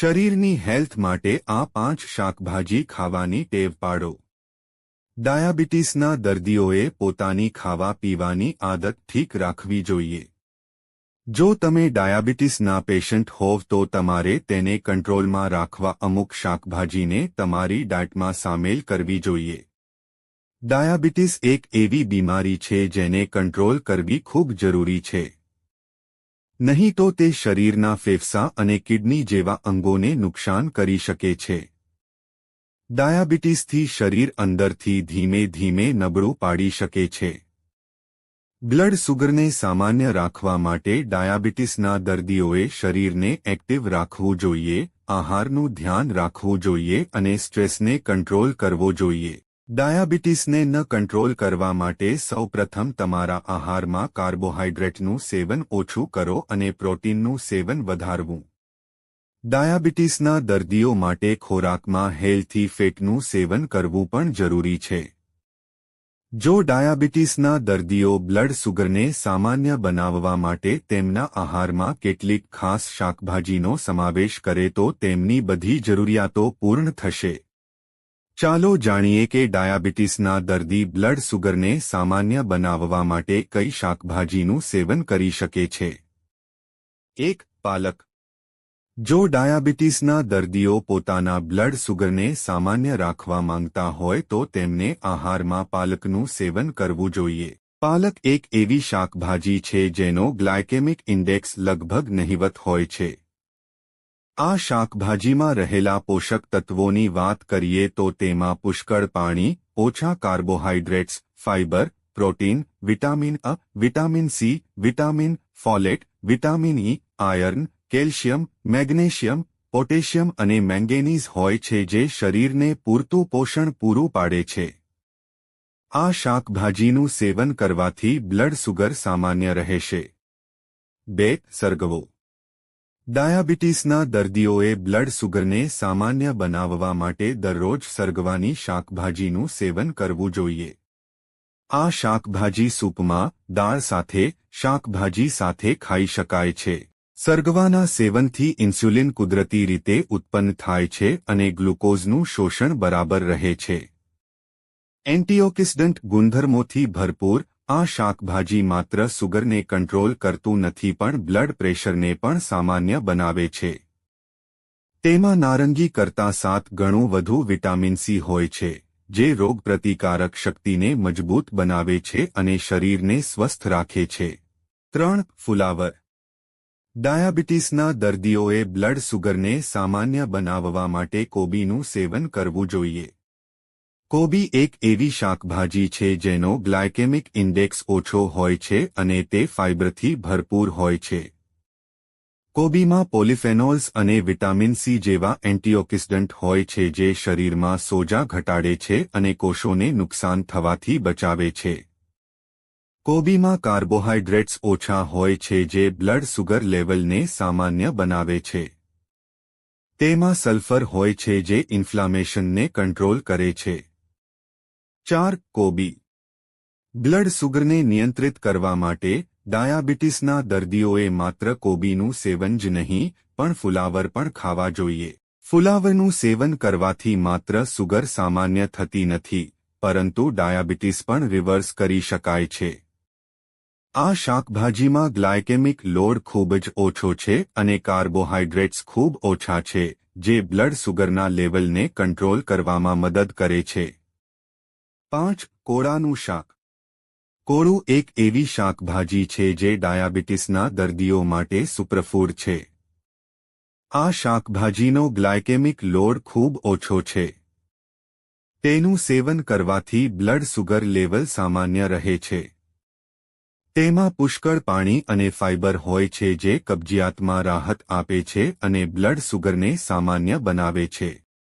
શરીરની હેલ્થ માટે આ પાંચ શાકભાજી ખાવાની ટેવ પાડો. ડાયાબિટીસના દર્દીઓએ પોતાની ખાવા પીવાની આદત ઠીક રાખવી જોઈએ. જો તમે ડાયાબિટીસના પેશન્ટ હોવ તો તમારે તેને કંટ્રોલમાં રાખવા અમુક શાકભાજીને તમારી ડાયટમાં સામેલ કરવી જોઈએ. ડાયાબિટીસ એક એવી બીમારી છે જેને કંટ્રોલ કરવી ખૂબ જરૂરી છે. નહીં તો તે શરીરના ફેફસા અને કિડની જેવા અંગોને નુકસાન કરી શકે છે. ડાયાબિટીસથી શરીર અંદરથી ધીમે ધીમે નબળું પાડી શકે છે. બ્લડ સુગરને સામાન્ય રાખવા માટે ડાયાબિટીસના દર્દીઓએ શરીરને એક્ટિવ રાખવું જોઈએ, આહારનું ધ્યાન રાખવું જોઈએ અને સ્ટ્રેસને કંટ્રોલ કરવો જોઈએ. ડાયાબિટીસને ન કંટ્રોલ કરવા માટે સૌપ્રથમ તમારા આહારમાં કાર્બોહાઈડ્રેટનું સેવન ઓછું કરો અને પ્રોટીનનું સેવન વધારવું. ડાયાબિટીસના દર્દીઓ માટે ખોરાકમાં હેલ્થી ફેટનું સેવન કરવું પણ જરૂરી છે. જો ડાયાબિટીસના દર્દીઓ બ્લડ સુગરને સામાન્ય બનાવવા માટે તેમના આહારમાં કેટલીક ખાસ શાકભાજીનો સમાવેશ કરે તો તેમની બધી જરૂરિયાતો પૂર્ણ થશે. ચાલો જાણીએ કે ડાયાબિટીસના દર્દી બ્લડ સુગરને સામાન્ય બનાવવા માટે કઈ શાકભાજીનું સેવન કરી શકે છે? એક, પાલક. જો ડાયાબિટીસના દર્દીઓ પોતાના બ્લડ સુગરને સામાન્ય રાખવા માંગતા હોય તો તેમને આહારમાં પાલકનું સેવન કરવું જોઈએ. પાલક એક એવી શાકભાજી છે જેનો ગ્લાયકેમિક ઇન્ડેક્સ લગભગ નહિવત હોય છે. આ શાકભાજીમાં રહેલા પોષક તત્વોની વાત કરીએ તો તેમાં પુષ્કળ પાણી, ઓછા carbohydrates fibre, protein, vitamin A, vitamin C, vitamin folate, vitamin E iron, calcium, magnesium, potassium અને મેંગેનીઝ હોય છે જે શરીરને પૂરતું પોષણ પૂરું પાડે છે. આ શાકભાજીનું સેવન કરવાથી બ્લડ સુગર સામાન્ય રહેશે. બે, સરગવો. ડાયાબિટીસના દર્દીઓએ બ્લડ સુગરને સામાન્ય બનાવવા માટે દરરોજ સરગવાની શાકભાજીનું સેવન કરવું જોઈએ. આ શાકભાજી સૂપમાં દાળ સાથે, શાકભાજી સાથે ખાઈ શકાય છે. સરગવાના સેવનથી ઇન્સ્યુલિન કુદરતી રીતે ઉત્પન્ન થાય છે અને ગ્લુકોઝનું શોષણ બરાબર રહે છે. એન્ટીઓક્સિડન્ટ ગુણધર્મોથી ભરપૂર આ શાકભાજી માત્ર સુગરને કંટ્રોલ કરતું નથી પણ બ્લડ પ્રેશરને પણ સામાન્ય બનાવે છે. તેમાં નારંગી કરતાં સાત ગણું વધુ વિટામિન સી હોય છે, જે રોગપ્રતિકારક શક્તિને મજબૂત બનાવે છે અને શરીરને સ્વસ્થ રાખે છે. ત્રણ, ફુલાવર. ડાયાબિટીસના દર્દીઓએ બ્લડ સુગરને સામાન્ય બનાવવા માટે કોબીનું સેવન કરવું જોઈએ. કોબી એક એવી શાકભાજી છે જેનો ગ્લાયકેમિક ઇન્ડેક્સ ઓછો હોય છે અને તે ફાઇબરથી ભરપૂર હોય છે. કોબીમાં પોલિફેનોલ્સ અને વિટામિન સી જેવા એન્ટીઓક્સિડન્ટ હોય છે જે શરીરમાં સોજા ઘટાડે છે અને કોષોને નુકસાન થવાથી બચાવે છે. કોબીમાં કાર્બોહાઈડ્રેટ્સ ઓછા હોય છે જે બ્લડ સુગર લેવલને સામાન્ય બનાવે છે. તેમાં સલ્ફર હોય છે જે ઇન્ફ્લામેશનને કંટ્રોલ કરે છે. ચાર કોબી. બ્લડ સુગરને નિયંત્રિત કરવા માટે ડાયાબિટીસના દર્દીઓએ માત્ર કોબીનું સેવન જ નહીં, પણ ફુલાવર પણ ખાવા જોઈએ. ફુલાવરનું સેવન કરવાથી માત્ર સુગર સામાન્ય થતી નથી, પરંતુ ડાયાબિટીસ પણ રિવર્સ કરી શકાય છે. આ શાકભાજીમાં ગ્લાયકેમિક લોડ ખૂબ જ ઓછો છે અને કાર્બોહાઈડ્રેટ્સ ખૂબ ઓછા છે, જે બ્લડ સુગરના લેવલને કંટ્રોલ કરવામાં મદદ કરે છે. પાંચ કોળાનું શાક. કોળું એક એવી શાકભાજી છે જે ડાયાબિટીસના દર્દીઓ માટે સુપ્રફૂડ છે. આ શાકભાજીનો ગ્લાયકેમિક લોડ ખૂબ ઓછો છે. તેનું સેવન કરવાથી બ્લડ સુગર લેવલ સામાન્ય રહે છે. તેમાં પુષ્કળ પાણી અને ફાઇબર હોય છે જે કબજિયાતમાં રાહત આપે છે અને બ્લડ સુગરને સામાન્ય બનાવે છે.